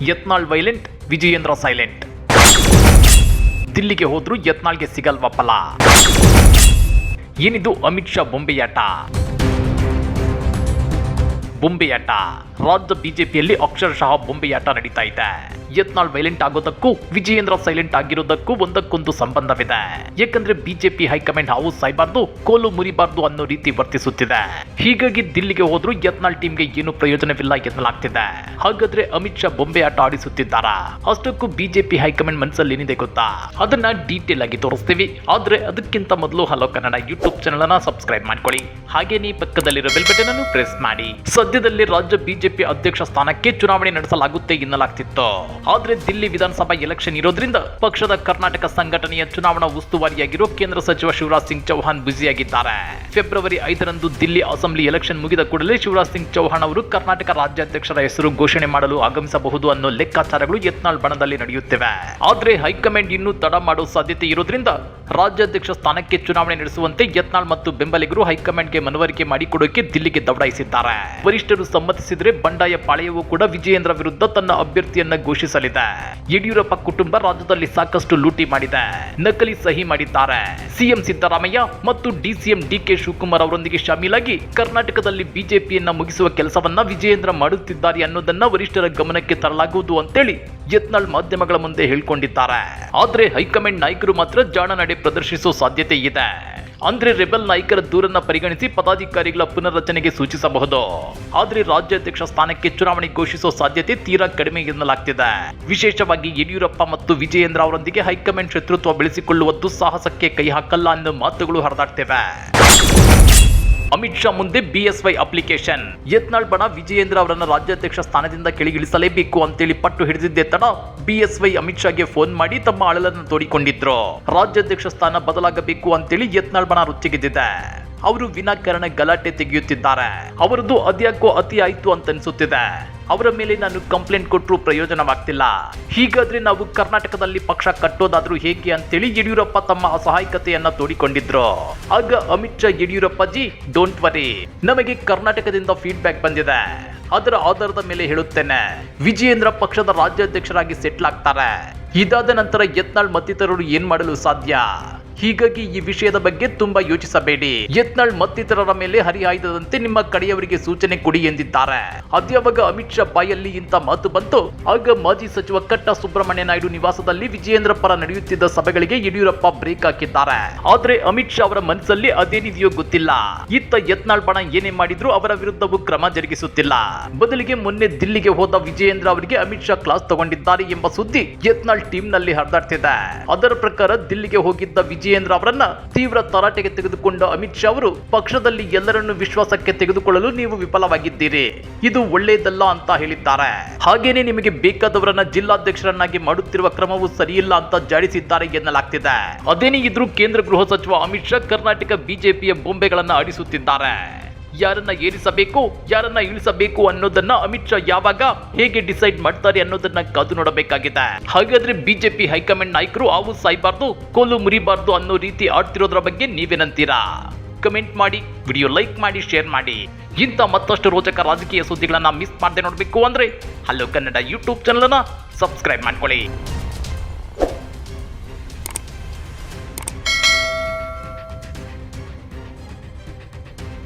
Yatnal violent Vijayendra silent ದಿಲ್ಲಿಗೆ ಹೋದ್ರೂ ಯತ್ನಾಳ್ಗೆ ಸಿಗಲ್ವ ಫಲ? ಏನಿದು ಅಮಿತ್ ಶಾ ಬೊಂಬೆಯಾಟ ಬೊಂಬೆಯಾಟ ರಾಜ್ಯ ಬಿಜೆಪಿಯಲ್ಲಿ ಅಕ್ಷರಶಃ ಬೊಂಬೆಯಾಟ ನಡೀತಾ ಇದೆ. ಯತ್ನಾಳ್ ವೈಲೆಂಟ್ ಆಗೋದಕ್ಕೂ, ವಿಜಯೇಂದ್ರ ಸೈಲೆಂಟ್ ಆಗಿರೋದಕ್ಕೂ ಒಂದಕ್ಕೊಂದು ಸಂಬಂಧವಿದೆ. ಯಾಕಂದ್ರೆ ಬಿಜೆಪಿ ಹೈಕಮಾಂಡ್ ಹಾವು ಸಾಯ್ಬಾರ್ದು, ಕೋಲು ಮುರಿಬಾರ್ದು ಅನ್ನೋ ರೀತಿ ವರ್ತಿಸುತ್ತಿದೆ. ಹೀಗಾಗಿ ದಿಲ್ಲಿಗೆ ಹೋದ್ರೂ ಯತ್ನಾಳ್ ಟೀಮ್ಗೆ ಏನು ಪ್ರಯೋಜನವಿಲ್ಲ ಎನ್ನಲಾಗ್ತಿದೆ. ಹಾಗಾದ್ರೆ ಅಮಿತ್ ಶಾ ಬೊಂಬೆ ಆಟ ಆಡಿಸುತ್ತಿದ್ದಾರ? ಅಷ್ಟಕ್ಕೂ ಬಿಜೆಪಿ ಹೈಕಮಾಂಡ್ ಮನಸ್ಸಲ್ಲಿ ಏನಿದೆ ಗೊತ್ತಾ? ಅದನ್ನ ಡೀಟೇಲ್ ಆಗಿ ತೋರಿಸ್ತೀವಿ. ಆದ್ರೆ ಅದಕ್ಕಿಂತ ಮೊದಲು ಹಲೋ ಕನ್ನಡ ಯೂಟ್ಯೂಬ್ ಚಾನಲ್ ಅನ್ನ ಸಬ್ಸ್ಕ್ರೈಬ್ ಮಾಡ್ಕೊಳ್ಳಿ. ಹಾಗೇನೇ ಪಕ್ಕದಲ್ಲಿರೋ ಬೆಲ್ ಬಟನ್ ಅನ್ನು ಪ್ರೆಸ್ ಮಾಡಿ. ಸದ್ಯದಲ್ಲಿ ರಾಜ್ಯ ಬಿಜೆಪಿ ಅಧ್ಯಕ್ಷ ಸ್ಥಾನಕ್ಕೆ ಚುನಾವಣೆ ನಡೆಸಲಾಗುತ್ತೆ ಎನ್ನಲಾಗ್ತಿತ್ತು. ಆದ್ರೆ ದಿಲ್ಲಿ ವಿಧಾನಸಭಾ ಎಲೆಕ್ಷನ್ ಇರೋದ್ರಿಂದ ಪಕ್ಷದ ಕರ್ನಾಟಕ ಸಂಘಟನೆಯ ಚುನಾವಣಾ ಉಸ್ತುವಾರಿಯಾಗಿರೋ ಕೇಂದ್ರ ಸಚಿವ ಶಿವರಾಜ್ ಸಿಂಗ್ ಚೌಹಾಣ್ ಬ್ಯುಸಿಯಾಗಿದ್ದಾರೆ. ಫೆಬ್ರವರಿ ಐದರಂದು ದಿಲ್ಲಿ ಅಸೆಂಬ್ಲಿ ಎಲೆಕ್ಷನ್ ಮುಗಿದ ಕೂಡಲೇ ಶಿವರಾಜ್ ಸಿಂಗ್ ಚೌಹಾಣ್ ಅವರು ಕರ್ನಾಟಕ ರಾಜ್ಯಾಧ್ಯಕ್ಷರ ಹೆಸರು ಘೋಷಣೆ ಮಾಡಲು ಆಗಮಿಸಬಹುದು ಅನ್ನೋ ಲೆಕ್ಕಾಚಾರಗಳು ಯತ್ನಾಳ್ ಬಣದಲ್ಲಿ ನಡೆಯುತ್ತಿವೆ. ಆದ್ರೆ ಹೈಕಮಾಂಡ್ ಇನ್ನೂ ತಡ ಮಾಡುವ ಸಾಧ್ಯತೆ ಇರೋದ್ರಿಂದ ರಾಜ್ಯಾಧ್ಯಕ್ಷ ಸ್ಥಾನಕ್ಕೆ ಚುನಾವಣೆ ನಡೆಸುವಂತೆ ಯತ್ನಾಳ್ ಮತ್ತು ಬೆಂಬಲಿಗರು ಹೈಕಮಾಂಡ್ಗೆ ಮನವರಿಕೆ ಮಾಡಿಕೊಡೋಕೆ ದಿಲ್ಲಿಗೆ ದೌಡಾಯಿಸಿದ್ದಾರೆ. ವರಿಷ್ಠರು ಸಮ್ಮತಿಸಿದ್ರೆ ಬಂಡಾಯ ಪಾಳೆಯವು ಕೂಡ ವಿಜಯೇಂದ್ರ ವಿರುದ್ಧ ತನ್ನ ಅಭ್ಯರ್ಥಿಯನ್ನ ಘೋಷಿಸಲಿದೆ. ಯಡಿಯೂರಪ್ಪ ಕುಟುಂಬ ರಾಜ್ಯದಲ್ಲಿ ಸಾಕಷ್ಟು ಲೂಟಿ ಮಾಡಿದೆ. ನಕಲಿ ಸಹಿ ಮಾಡಿದ್ದಾರೆ. ಸಿಎಂ ಸಿದ್ದರಾಮಯ್ಯ ಮತ್ತು ಡಿಸಿಎಂ ಡಿಕೆ ಶಿವಕುಮಾರ್ ಅವರೊಂದಿಗೆ ಶಾಮೀಲಾಗಿ ಕರ್ನಾಟಕದಲ್ಲಿ ಬಿಜೆಪಿಯನ್ನ ಮುಗಿಸುವ ಕೆಲಸವನ್ನ ವಿಜಯೇಂದ್ರ ಮಾಡುತ್ತಿದ್ದಾರೆ ಅನ್ನೋದನ್ನ ವರಿಷ್ಠರ ಗಮನಕ್ಕೆ ತರಲಾಗುವುದು ಅಂತೇಳಿ ಯತ್ನಾಳ್ ಮಾಧ್ಯಮಗಳ ಮುಂದೆ ಹೇಳ್ಕೊಂಡಿದ್ದಾರೆ. ಆದ್ರೆ ಹೈಕಮಾಂಡ್ ನಾಯಕರು ಮಾತ್ರ ಜಾಣ ನಡೆ ಪ್ರದರ್ಶಿಸೋ ಸಾಧ್ಯತೆ ಇದೆ. ಅಂದ್ರೆ ರೆಬೆಲ್ ನಾಯಕರ ದೂರನ್ನ ಪರಿಗಣಿಸಿ ಪದಾಧಿಕಾರಿಗಳ ಪುನರ್ರಚನೆಗೆ ಸೂಚಿಸಬಹುದು. ಆದ್ರೆ ರಾಜ್ಯಾಧ್ಯಕ್ಷ ಸ್ಥಾನಕ್ಕೆ ಚುನಾವಣೆ ಘೋಷಿಸೋ ಸಾಧ್ಯತೆ ತೀರಾ ಕಡಿಮೆ ಎನ್ನಲಾಗ್ತಿದೆ. ವಿಶೇಷವಾಗಿ ಯಡಿಯೂರಪ್ಪ ಮತ್ತು ವಿಜಯೇಂದ್ರ ಅವರೊಂದಿಗೆ ಹೈಕಮಾಂಡ್ ಶತ್ರುತ್ವ ಬೆಳೆಸಿಕೊಳ್ಳುವ ದುಸ್ಸಾಹಸಕ್ಕೆ ಕೈ ಹಾಕಲ್ಲ ಅನ್ನೋ ಮಾತುಗಳು ಹರಿದಾಡ್ತಿವೆ. ಅಮಿತ್ ಶಾ ಮುಂದೆ ಬಿಎಸ್ವೈ ಅಪ್ಲಿಕೇಶನ್. ಯತ್ನಾಳ್ ಬಣ ವಿಜಯೇಂದ್ರ ಅವರನ್ನ ರಾಜ್ಯಾಧ್ಯಕ್ಷ ಸ್ಥಾನದಿಂದ ಕೆಳಗಿಳಿಸಲೇಬೇಕು ಅಂತೇಳಿ ಪಟ್ಟು ಹಿಡಿದಿದ್ದೆ ತಡ ಬಿಎಸ್ವೈ ಅಮಿತ್ ಶಾಗೆ ಫೋನ್ ಮಾಡಿ ತಮ್ಮ ಅಳಲನ್ನು ತೋಡಿಕೊಂಡಿದ್ರು. ರಾಜ್ಯಾಧ್ಯಕ್ಷ ಸ್ಥಾನ ಬದಲಾಗಬೇಕು ಅಂತೇಳಿ ಯತ್ನಾಳ್ ಬಣ ರುಚಿಗೆದ್ದಿದೆ ಅವರು ವಿನಾಕಾರಣ ಗಲಾಟೆ ತೆಗೆಯುತ್ತಿದ್ದಾರೆ. ಅವರದ್ದು ಅದ್ಯಾಕೋ ಅತಿ ಆಯ್ತು ಅಂತ ಅನ್ಸುತ್ತಿದೆ. ಅವರ ಮೇಲೆ ನಾನು ಕಂಪ್ಲೇಂಟ್ ಕೊಟ್ಟರು ಪ್ರಯೋಜನವಾಗ್ತಿಲ್ಲ. ಹೀಗಾದ್ರೆ ನಾವು ಕರ್ನಾಟಕದಲ್ಲಿ ಪಕ್ಷ ಕಟ್ಟೋದಾದ್ರೂ ಹೇಗೆ ಅಂತೇಳಿ ಯಡಿಯೂರಪ್ಪ ತಮ್ಮ ಅಸಹಾಯಕತೆಯನ್ನ ತೋಡಿಕೊಂಡಿದ್ರು. ಆಗ ಅಮಿತ್ ಶಾ, ಯಡಿಯೂರಪ್ಪ ಜಿ ಡೋಂಟ್ ವರಿ ನಮಗೆ ಕರ್ನಾಟಕದಿಂದ ಫೀಡ್ಬ್ಯಾಕ್ ಬಂದಿದೆ. ಅದರ ಆಧಾರದ ಮೇಲೆ ಹೇಳುತ್ತೇನೆ. ವಿಜಯೇಂದ್ರ ಪಕ್ಷದ ರಾಜ್ಯಾಧ್ಯಕ್ಷರಾಗಿ ಸೆಟ್ಲ್ ಆಗ್ತಾರೆ. ಇದಾದ ನಂತರ ಯತ್ನಾಳ್ ಮತ್ತಿತರರು ಏನ್ ಮಾಡಲು ಸಾಧ್ಯ? ಹೀಗಾಗಿ ಈ ವಿಷಯದ ಬಗ್ಗೆ ತುಂಬಾ ಯೋಚಿಸಬೇಡಿ. ಯತ್ನಾಳ್ ಮತ್ತಿತರರ ಮೇಲೆ ಹರಿಹಾಯ್ದಂತೆ ನಿಮ್ಮ ಕಡೆಯವರಿಗೆ ಸೂಚನೆ ಕೊಡಿ ಎಂದಿದ್ದಾರೆ. ಅದ್ಯಾವಾಗ ಅಮಿತ್ ಶಾ ಬಾಯಲ್ಲಿ ಇಂಥ ಮಾತು ಬಂತು, ಆಗ ಮಾಜಿ ಸಚಿವ ಕಟ್ಟ ಸುಬ್ರಹ್ಮಣ್ಯ ನಾಯ್ಡು ನಿವಾಸದಲ್ಲಿ ವಿಜಯೇಂದ್ರ ಪರ ನಡೆಯುತ್ತಿದ್ದ ಸಭೆಗಳಿಗೆ ಯಡಿಯೂರಪ್ಪ ಬ್ರೇಕ್ ಹಾಕಿದ್ದಾರೆ. ಆದ್ರೆ ಅಮಿತ್ ಶಾ ಅವರ ಮನಸ್ಸಲ್ಲಿ ಅದೇನಿದೆಯೋ ಗೊತ್ತಿಲ್ಲ. ಇತ್ತ ಯತ್ನಾಳ್ ಬಣ ಏನೇ ಮಾಡಿದ್ರು ಅವರ ವಿರುದ್ಧವೂ ಕ್ರಮ ಜರುಗಿಸುತ್ತಿಲ್ಲ. ಬದಲಿಗೆ ಮೊನ್ನೆ ದಿಲ್ಲಿಗೆ ಹೋದ ವಿಜಯೇಂದ್ರ ಅವರಿಗೆ ಅಮಿತ್ ಶಾ ಕ್ಲಾಸ್ ತಗೊಂಡಿದ್ದಾರೆ ಎಂಬ ಸುದ್ದಿ ಯತ್ನಾಳ್ ಟೀಮ್ನಲ್ಲಿ ಹರಿದಾಡ್ತಿದೆ ಅದರ ಪ್ರಕಾರ ದಿಲ್ಲಿಗೆ ಹೋಗಿದ್ದ ವಿಜಯೇಂದ್ರ ಅವರನ್ನ ತೀವ್ರ ತರಾಟೆಗೆ ತೆಗೆದುಕೊಂಡ ಅಮಿತ್ ಶಾ ಅವರು ಪಕ್ಷದಲ್ಲಿ ಎಲ್ಲರನ್ನು ವಿಶ್ವಾಸಕ್ಕೆ ತೆಗೆದುಕೊಳ್ಳಲು ನೀವು ವಿಫಲವಾಗಿದ್ದೀರಿ. ಇದು ಒಳ್ಳೆಯದಲ್ಲ ಅಂತ ಹೇಳಿದ್ದಾರೆ. ಹಾಗೇನೆ ನಿಮಗೆ ಬೇಕಾದವರನ್ನ ಜಿಲ್ಲಾಧ್ಯಕ್ಷರನ್ನಾಗಿ ಮಾಡುತ್ತಿರುವ ಕ್ರಮವು ಸರಿಯಿಲ್ಲ ಅಂತ ಜಾಡಿಸಿದ್ದಾರೆ ಎನ್ನಲಾಗ್ತಿದೆ. ಅದೇನೇ ಇದ್ರೂ ಕೇಂದ್ರ ಗೃಹ ಸಚಿವ ಅಮಿತ್ ಶಾ ಕರ್ನಾಟಕ ಬಿಜೆಪಿಯ ಬೊಂಬೆಗಳನ್ನ ಆಡಿಸುತ್ತಿದ್ದಾರೆ. ಯಾರನ್ನ ಏರಿಸಬೇಕು, ಯಾರನ್ನ ಇಳಿಸಬೇಕು ಅನ್ನೋದನ್ನ ಅಮಿತ್ ಶಾ ಯಾವಾಗ ಹೇಗೆ ಡಿಸೈಡ್ ಮಾಡ್ತಾರೆ ಅನ್ನೋದನ್ನ ಕಾದು ನೋಡಬೇಕಾಗಿದೆ. ಹಾಗಾದ್ರೆ ಬಿಜೆಪಿ ಹೈಕಮಾಂಡ್ ನಾಯಕರು ಹಾವು ಸಾಯ್ಬಾರ್ದು, ಕೋಲು ಮುರಿಬಾರ್ದು ಅನ್ನೋ ರೀತಿ ಆಡ್ತಿರೋದ್ರ ಬಗ್ಗೆ ನೀವೇನಂತೀರಾ? ಕಮೆಂಟ್ ಮಾಡಿ, ವಿಡಿಯೋ ಲೈಕ್ ಮಾಡಿ, ಶೇರ್ ಮಾಡಿ. ಇಂಥ ಮತ್ತಷ್ಟು ರೋಚಕ ರಾಜಕೀಯ ಸುದ್ದಿಗಳನ್ನ ಮಿಸ್ ಮಾಡದೆ ನೋಡಬೇಕು ಅಂದ್ರೆ ಹಲೋ ಕನ್ನಡ ಯೂಟ್ಯೂಬ್ ಚಾನಲ್ ಅನ್ನ ಸಬ್ಸ್ಕ್ರೈಬ್ ಮಾಡ್ಕೊಳ್ಳಿ.